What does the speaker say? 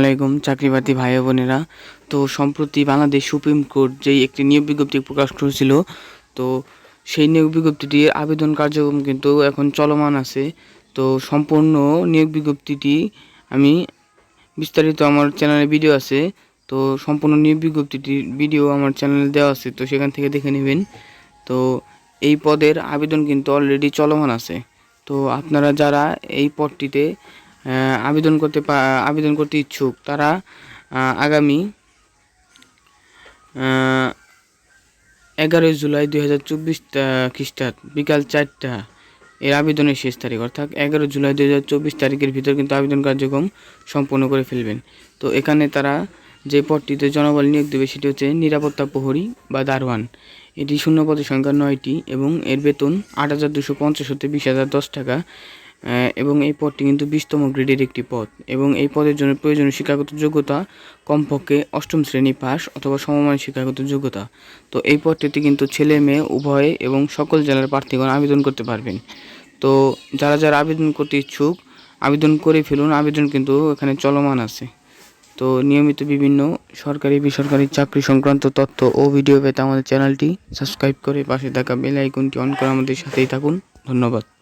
আলাইকুম চাকরিবাতি ভাই বোনেরা। তো সম্প্রতি বাংলাদেশ সুপ্রিম কোর্ট যেই একটি নিয়োগ বিজ্ঞপ্তি প্রকাশ করেছিল, তো সেই নিয়োগ বিজ্ঞপ্তিটির আবেদন কার্যক্রম কিন্তু এখন চলমান আছে। তো সম্পূর্ণ নিয়োগ বিজ্ঞপ্তিটি আমি বিস্তারিত আমার চ্যানেলে ভিডিও আছে, তো সম্পূর্ণ নিয়োগ বিজ্ঞপ্তিটির ভিডিও আমার চ্যানেলে দেওয়া আছে, তো সেখান থেকে দেখে নেবেন। তো এই পদের আবেদন কিন্তু অলরেডি চলমান আছে। তো আপনারা যারা এই পদটিতে আবেদন করতে আবেদন করতে ইচ্ছুক, তারা আগামী এগারোই জুলাই দুই হাজার চব্বিশ খ্রিস্টাব্দ, বিকাল চারটা এর আবেদনের শেষ তারিখ, অর্থাৎ এগারো জুলাই দুই হাজার চব্বিশ তারিখের ভিতর কিন্তু আবেদন কার্যক্রম সম্পন্ন করে ফেলবেন। তো এখানে তারা যে পদটিতে জনবল নিয়োগ দেবে সেটি হচ্ছে নিরাপত্তা প্রহরী বা দারোয়ান। এটি শূন্য পদের সংখ্যা নয়টি এবং এর বেতন আট হাজার দুশো পঞ্চাশ হতে বিশ হাজার দশ টাকা। এবং এই পদটি কিন্তু বিশতম গ্রেডের একটি পদ। এবং এই পদের জন্য প্রয়োজনীয় শিক্ষাগত যোগ্যতা কমপক্ষে অষ্টম শ্রেণি পাস অথবা সমমান শিক্ষাগত যোগ্যতা। তো এই পদটিতে কিন্তু ছেলে, মেয়ে, উভয়ে এবং সকল জেলার প্রার্থীগণ আবেদন করতে পারবেন। তো যারা যারা আবেদন করতে ইচ্ছুক, আবেদন করে ফেলুন। আবেদন কিন্তু এখানে চলমান আছে। তো নিয়মিত বিভিন্ন সরকারি, বেসরকারি চাকরি সংক্রান্ত তথ্য ও ভিডিও পেতে আমাদের চ্যানেলটি সাবস্ক্রাইব করে পাশে থাকা বেল আইকনটি অন করে আমাদের সাথেই থাকুন। ধন্যবাদ।